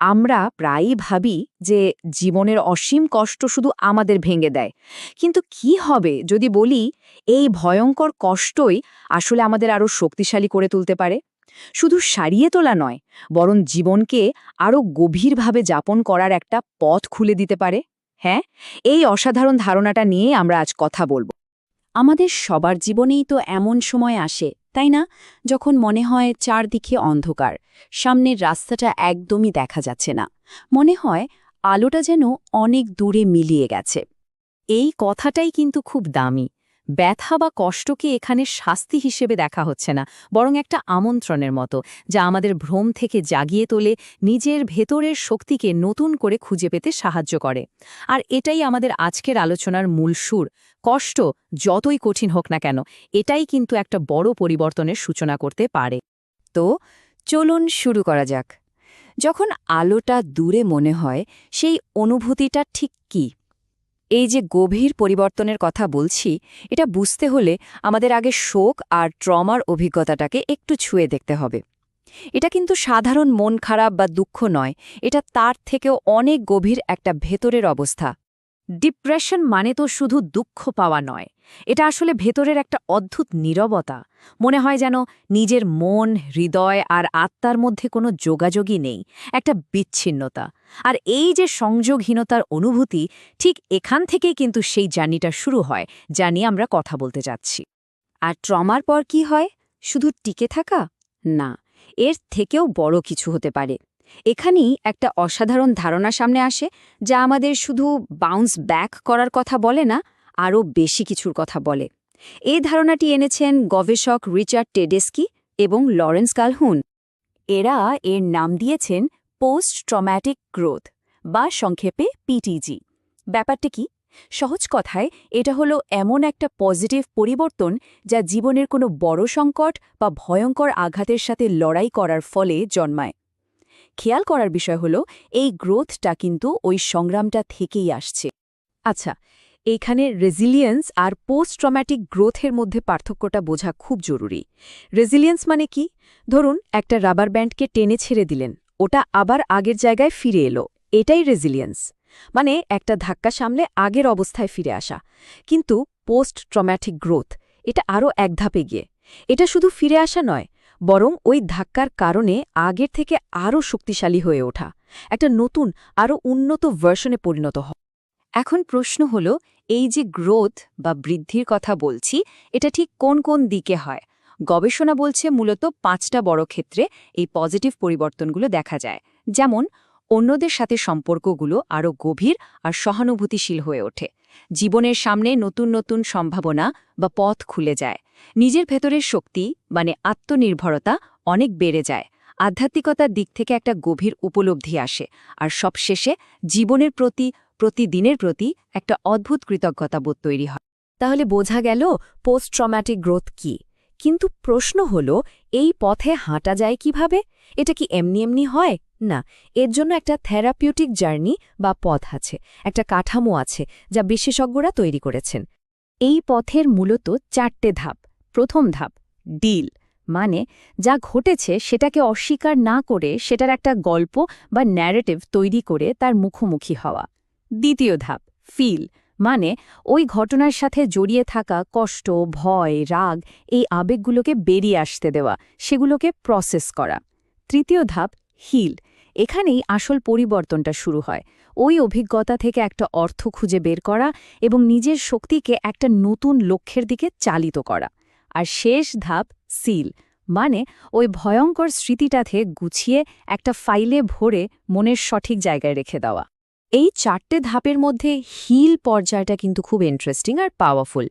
আমরা প্রায়ই ভাবি যে জীবনের অসীম কষ্ট শুধু আমাদের ভেঙে দেয়। কিন্তু কি হবে যদি বলি, এই ভয়ঙ্কর কষ্টই আসলে আমাদের আরও শক্তিশালী করে তুলতে পারে? শুধু সারিয়ে তোলা নয়, বরং জীবনকে আরও গভীরভাবে যাপন করার একটা পথ খুলে দিতে পারে। হ্যাঁ এই অসাধারণ ধারণাটা নিয়ে আমরা আজ কথা বলব। আমাদের সবার জীবনেই তো এমন সময় আসে তাই না? যখন মনে হয় চারদিকে অন্ধকার, সামনের রাস্তাটা একদমই দেখা যাচ্ছে না। মনে হয় আলোটা যেন অনেক দূরে মিলিয়ে গেছে। এই কথাটাই কিন্তু খুব দামি। ব্যথা বা কষ্টকে এখানে শাস্তি হিসেবে দেখা হচ্ছে না, বরং একটা আমন্ত্রণের মতো, যা আমাদের ভ্রম থেকে জাগিয়ে তোলে, নিজের ভেতরের শক্তিকে নতুন করে খুঁজে পেতে সাহায্য করে। আর এটাই আমাদের আজকের আলোচনার মূল সুর। কষ্ট যতই কঠিন হোক না কেন, এটাই কিন্তু একটা বড় পরিবর্তনের সূচনা করতে পারে। তো, চলুন শুরু করা যাক। যখন আলোটা দূরে মনে হয়, সেই অনুভূতিটা ঠিক কী? এই যে গভীর পরিবর্তনের কথা বলছি, এটা বুঝতে হলে আমাদের আগে শোক আর ট্রমার অভিজ্ঞতাটাকে একটু ছুঁয়ে দেখতে হবে। এটা কিন্তু সাধারণ মন খারাপ বা দুঃখ নয়, এটা তার থেকেও অনেক গভীর একটা ভেতরের অবস্থা। ডিপ্রেশন মানে তো শুধু দুঃখ পাওয়া নয়। এটা আসলে ভেতরের একটা অদ্ভুত নীরবতা। মনে হয় যেন নিজের মন, হৃদয় আর আত্মার মধ্যে কোনো যোগাযোগই নেই, একটা বিচ্ছিন্নতা। আর এই যে সংযোগহীনতার অনুভূতি, ঠিক এখান থেকেই কিন্তু সেই জার্নিটা শুরু হয়, যা নিয়ে আমরা কথা বলতে যাচ্ছি। আর ট্রমার পর কি হয়? শুধু টিকে থাকা? না, এর থেকেও বড় কিছু হতে পারে। এখানেই একটা অসাধারণ ধারণা সামনে আসে, যা আমাদের শুধু বাউন্স ব্যাক করার কথা বলে না, আরও বেশি কিছুর কথা বলে। এই ধারণাটি এনেছেন গবেষক রিচার্ড টেডেস্কি এবং লরেন্স কালহুন। এরা এর নাম দিয়েছেন পোস্ট ট্রম্যাটিক গ্রোথ বা সংক্ষেপে পিটিজি ব্যাপারটা কি? সহজ কথায়, এটা হলো এমন একটা পজিটিভ পরিবর্তন যা জীবনের কোনো বড় সংকট বা ভয়ঙ্কর আঘাতের সাথে লড়াই করার ফলে জন্মায়। খেয়াল করার বিষয় হলো, এই গ্রোথটা কিন্তু ওই সংগ্রামটা থেকেই আসছে। আচ্ছা এইখানে রেজিলিয়েন্স আর পোস্ট ট্রম্যাটিক গ্রোথের মধ্যে পার্থক্যটা বোঝা খুব জরুরি। রেজিলিয়েন্স মানে কি? ধরুন, একটা রাবার ব্যান্ডকে টেনে ছেড়ে দিলেন, ওটা আবার আগের জায়গায় ফিরে এলো, এটাই রেজিলিয়েন্স। মানে একটা ধাক্কা সামলে আগের অবস্থায় ফিরে আসা। কিন্তু পোস্ট ট্রম্যাটিক গ্রোথ, এটা আরও এক ধাপে গিয়ে এটা শুধু ফিরে আসা নয় বরং ওই ধাক্কার কারণে আগের থেকে আরও শক্তিশালী হয়ে ওঠা, একটা নতুন, আরও উন্নত ভার্সনে পরিণত হয় এখন প্রশ্ন হল, এই যে গ্রোথ বা বৃদ্ধির কথা বলছি, এটা ঠিক কোন কোন দিকে হয়? গবেষণা বলছে মূলত পাঁচটা বড় ক্ষেত্রে এই পজিটিভ পরিবর্তনগুলো দেখা যায়। যেমন, অন্যদের সাথে সম্পর্কগুলো আরও গভীর আর সহানুভূতিশীল হয়ে ওঠে। জীবনের সামনে নতুন নতুন সম্ভাবনা বা পথ খুলে যায়। নিজের ভেতরের শক্তি মানে আত্মনির্ভরতা, অনেক বেড়ে যায়। আধ্যাত্মিকতার দিক থেকে একটা গভীর উপলব্ধি আসে। আর সবশেষে জীবনের প্রতি, প্রতিদিনের প্রতি একটা অদ্ভুত কৃতজ্ঞতা বোধ তৈরি হয়। তাহলে বোঝা গেল পোস্ট ট্রম্যাটিক গ্রোথ কি। কিন্তু প্রশ্ন হল, এই পথে হাঁটা যায় কীভাবে? এটা কি এমনি এমনি হয়? না, এর জন্য একটা থেরাপিউটিক জার্নি বা পথ আছে, একটা কাঠামো আছে, যা বিশেষজ্ঞরা তৈরি করেছেন। এই পথের মূলত চারটে ধাপ। প্রথম ধাপ, ডিল মানে যা ঘটেছে সেটাকে অস্বীকার না করে সেটার একটা গল্প বা ন্যারেটিভ তৈরি করে তার মুখোমুখি হওয়া। দ্বিতীয় ধাপ ফিল মানে ওই ঘটনার সাথে জড়িয়ে থাকা কষ্ট, ভয়, রাগ এই আবেগগুলোকে বেরিয়ে আসতে দেওয়া, সেগুলোকে প্রসেস করা। তৃতীয় ধাপ হিল এখানেই আসল পরিবর্তনটা শুরু হয়। ওই অভিজ্ঞতা থেকে একটা অর্থ খুঁজে বের করা এবং নিজের শক্তিকে একটা নতুন লক্ষ্যের দিকে চালিত করা। আর শেষ ধাপ সিল মানে ওই ভয়ঙ্কর স্মৃতিটাতে গুছিয়ে একটা ফাইলে ভরে মনের সঠিক জায়গায় রেখে দেওয়া। এই চারটে ধাপের মধ্যে হিল পর্যায়টা কিন্তু খুব ইন্টারেস্টিং আর পাওয়ারফুল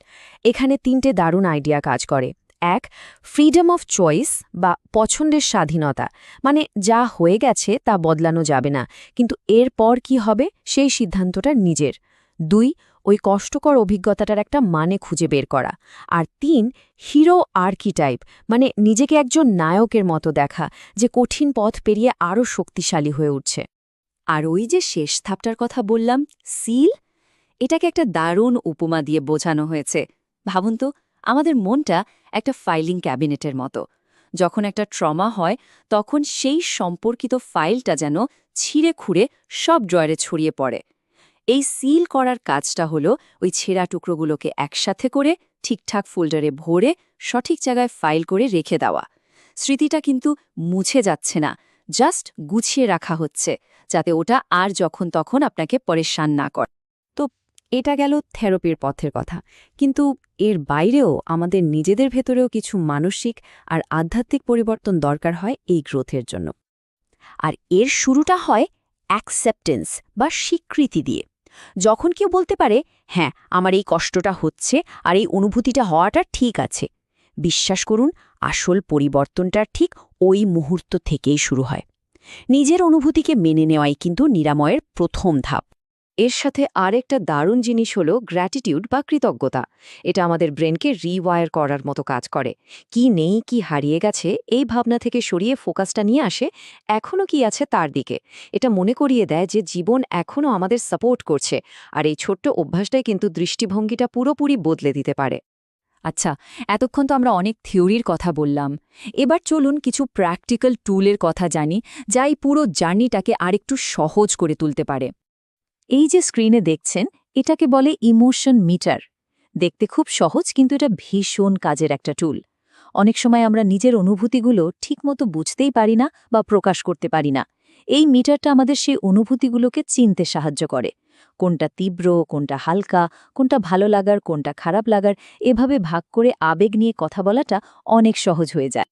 এখানে তিনটে দারুণ আইডিয়া কাজ করে। এক ফ্রিডম অফ চয়েস বা পছন্দের স্বাধীনতা মানে যা হয়ে গেছে তা বদলানো যাবে না, কিন্তু এরপর কি হবে সেই সিদ্ধান্তটা নিজের। দুই ওই কষ্টকর অভিজ্ঞতাটার একটা মানে খুঁজে বের করা। আর তিন হিরো আর্কিটাইপ মানে নিজেকে একজন নায়কের মতো দেখা, যে কঠিন পথ পেরিয়ে আরও শক্তিশালী হয়ে উঠছে। আর ওই যে শেষ ধাপটার কথা বললাম সিল এটাকে একটা দারুণ উপমা দিয়ে বোঝানো হয়েছে। ভাবুন তো, আমাদের মনটা একটা ফাইলিং ক্যাবিনেটের মতো। যখন একটা ট্রমা হয়, তখন সেই সম্পর্কিত ফাইলটা যেন ছিঁড়ে খুঁড়ে সব ড্রয়ারে ছড়িয়ে পড়ে। এই সিল করার কাজটা হলো ওই ছেঁড়া টুকরোগুলোকে একসাথে করে ঠিকঠাক ফোল্ডারে ভরে সঠিক জায়গায় ফাইল করে রেখে দেওয়া। স্মৃতিটা কিন্তু মুছে যাচ্ছে না, জাস্ট গুছিয়ে রাখা হচ্ছে, যাতে ওটা আর যখন তখন আপনাকে পরেশান না করে। তো এটা গেল থেরাপির পথের কথা। কিন্তু এর বাইরেও আমাদের নিজেদের ভেতরেও কিছু মানসিক আর আধ্যাত্মিক পরিবর্তন দরকার হয় এই গ্রোথের জন্য। আর এর শুরুটা হয় অ্যাকসেপ্টেন্স বা স্বীকৃতি দিয়ে। যখন কেউ বলতে পারে হ্যাঁ আমার এই কষ্টটা হচ্ছে আর এই অনুভূতিটা হওয়াটা ঠিক আছে। বিশ্বাস করুন, আসল পরিবর্তনটা ঠিক ওই মুহূর্ত থেকেই শুরু হয়। নিজের অনুভূতিকে মেনে নেওয়াই কিন্তু নিরাময়ের প্রথম ধাপ। এর সাথে আরেকটা দারুণ জিনিস হলো গ্র্যাটিটিউড বা কৃতজ্ঞতা। এটা আমাদের ব্রেনকে রিওয়ার করার মতো কাজ করে। কি নেই, কি হারিয়ে গেছে, এই ভাবনা থেকে সরিয়ে ফোকাসটা নিয়ে আসে এখনও কি আছে তার দিকে। এটা মনে করিয়ে দেয় যে জীবন এখনও আমাদের সাপোর্ট করছে, আর এই ছোট্ট অভ্যাসটাই কিন্তু দৃষ্টিভঙ্গিটা পুরোপুরি বদলে দিতে পারে। আচ্ছা এতক্ষণ তো আমরা অনেক থিওরির কথা বললাম। এবার চলুন কিছু প্র্যাকটিক্যাল টুলের কথা জানি, যা এই পুরো জার্নিটাকে আরেকটু সহজ করে তুলতে পারে। এই যে স্ক্রিনে দেখছেন, এটাকে বলে ইমোশন মিটার। দেখতে খুব সহজ, কিন্তু এটা ভীষণ কাজের একটা টুল। অনেক সময় আমরা নিজের অনুভূতিগুলো ঠিকমতো বুঝতেই পারি না বা প্রকাশ করতে পারি না। এই মিটারটা আমাদের সেই অনুভূতিগুলোকে চিনতে সাহায্য করে। কোনটা তীব্র, কোনটা হালকা, কোনটা ভালো লাগার, কোনটা খারাপ লাগার, এভাবে ভাগ করে আবেগ নিয়ে কথা বলাটা অনেক সহজ হয়ে যায়।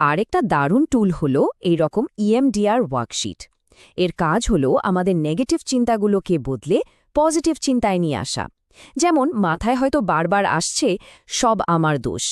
আরেকটা দারুণ টুল হল এই রকম E ইএমডিআর ওয়ার্কশিট এর কাজ হল আমাদের নেগেটিভ চিন্তাগুলোকে বদলে পজিটিভ চিন্তায় নিয়ে আসা। যেমন, মাথায় হয়তো বারবার আসছে, সব আমার দোষ।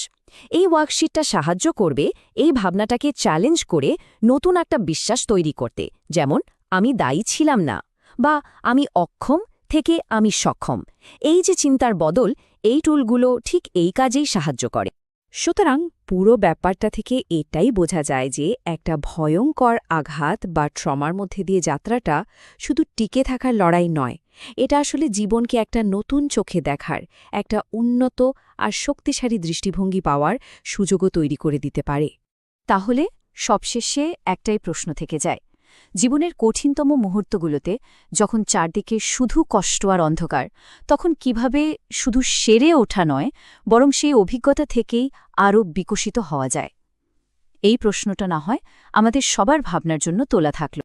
এই ওয়ার্কশিটটা সাহায্য করবে এই ভাবনাটাকে চ্যালেঞ্জ করে নতুন একটা বিশ্বাস তৈরি করতে। যেমন, আমি দায়ী ছিলাম না, বা আমি অক্ষম থেকে আমি সক্ষম। এই যে চিন্তার বদল, এই টুলগুলো ঠিক এই কাজেই সাহায্য করে। সুতরাং পুরো ব্যাপারটা থেকে এটাই বোঝা যায় যে একটা ভয়ঙ্কর আঘাত বা ট্রমার মধ্যে দিয়ে যাত্রাটা শুধু টিকে থাকার লড়াই নয়। এটা আসলে জীবনকে একটা নতুন চোখে দেখার, একটা উন্নত আর শক্তিশালী দৃষ্টিভঙ্গি পাওয়ার সুযোগও তৈরি করে দিতে পারে। তাহলে সবশেষে একটাই প্রশ্ন থেকে যায় জীবনের কঠিনতম মুহূর্তগুলোতে যখন চারদিকে শুধু কষ্ট আর অন্ধকার, তখন কীভাবে শুধু সেরে ওঠা নয়, বরং সেই অভিজ্ঞতা থেকেই আরও বিকশিত হওয়া যায়। এই প্রশ্নটা না হয় আমাদের সবার ভাবনার জন্য তোলা থাকল।